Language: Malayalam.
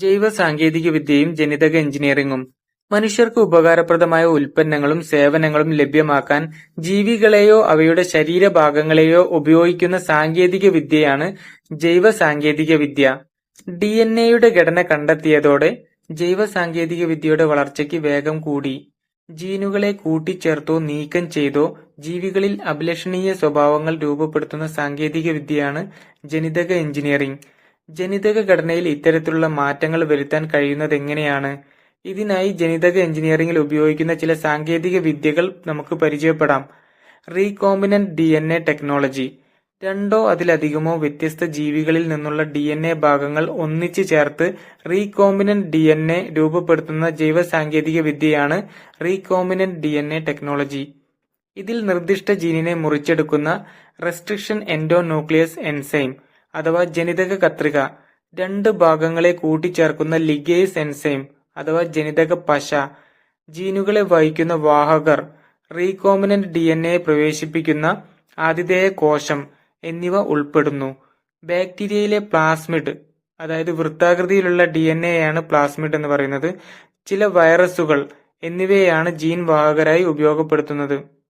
ജൈവ സാങ്കേതികവിദ്യയും ജനിതക എഞ്ചിനീയറിംഗും മനുഷ്യർക്ക് ഉപകാരപ്രദമായ ഉൽപ്പന്നങ്ങളും സേവനങ്ങളും ലഭ്യമാക്കാൻ ജീവികളെയോ അവയുടെ ശരീരഭാഗങ്ങളെയോ ഉപയോഗിക്കുന്ന സാങ്കേതിക വിദ്യയാണ് ജൈവ സാങ്കേതിക വിദ്യ ഡി. എൻ. എയുടെ ഘടന കണ്ടെത്തിയതോടെ ജൈവ സാങ്കേതിക വിദ്യയുടെ വളർച്ചയ്ക്ക് വേഗം കൂടി. ജീനുകളെ കൂട്ടിച്ചേർത്തോ നീക്കം ചെയ്തോ ജീവികളിൽ അഭിലഷണീയ സ്വഭാവങ്ങൾ രൂപപ്പെടുത്തുന്ന സാങ്കേതിക വിദ്യയാണ് ജനിതക എഞ്ചിനീയറിംഗ്. ജനിതക ഘടനയിൽ ഇത്തരത്തിലുള്ള മാറ്റങ്ങൾ വരുത്താൻ കഴിയുന്നത് എങ്ങനെയാണ് ഇതിനായി ജനിതക എഞ്ചിനീയറിംഗിൽ ഉപയോഗിക്കുന്ന ചില സാങ്കേതിക വിദ്യകൾ നമുക്ക് പരിചയപ്പെടാം. Recombinant D N A technology രണ്ടോ അതിലധികമോ വ്യത്യസ്ത ജീവികളിൽ നിന്നുള്ള ഡി എൻ എ ഭാഗങ്ങൾ ഒന്നിച്ച് ചേർത്ത് റീകോമ്പിനന്റ് ഡി എൻ എ രൂപപ്പെടുത്തുന്ന ജൈവ സാങ്കേതിക വിദ്യയാണ് recombinant D N A technology. ഇതിൽ നിർദ്ദിഷ്ട ജീനിനെ മുറിച്ചെടുക്കുന്ന റെസ്ട്രിക്ഷൻ എൻഡോ ന്യൂക്ലിയസ് എൻസൈം അഥവാ ജനിതക കത്രിക, രണ്ട് ഭാഗങ്ങളെ കൂട്ടിച്ചേർക്കുന്ന ലിഗേസ് എൻസൈം അഥവാ ജനിതക പശ, ജീനുകളെ വഹിക്കുന്ന വാഹകർ, റീകോമിനന്റ് ഡി എൻ എ പ്രവേശിപ്പിക്കുന്ന ആതിഥേയ കോശം എന്നിവ ഉൾപ്പെടുന്നു. ബാക്ടീരിയയിലെ പ്ലാസ്മിഡ് അതായത് വൃത്താകൃതിയിലുള്ള ഡി എൻ എയാണ് പ്ലാസ്മിഡ് എന്ന് പറയുന്നത്. ചില വൈറസുകൾ എന്നിവയാണ് ജീൻ വാഹകരായി ഉപയോഗപ്പെടുത്തുന്നത്.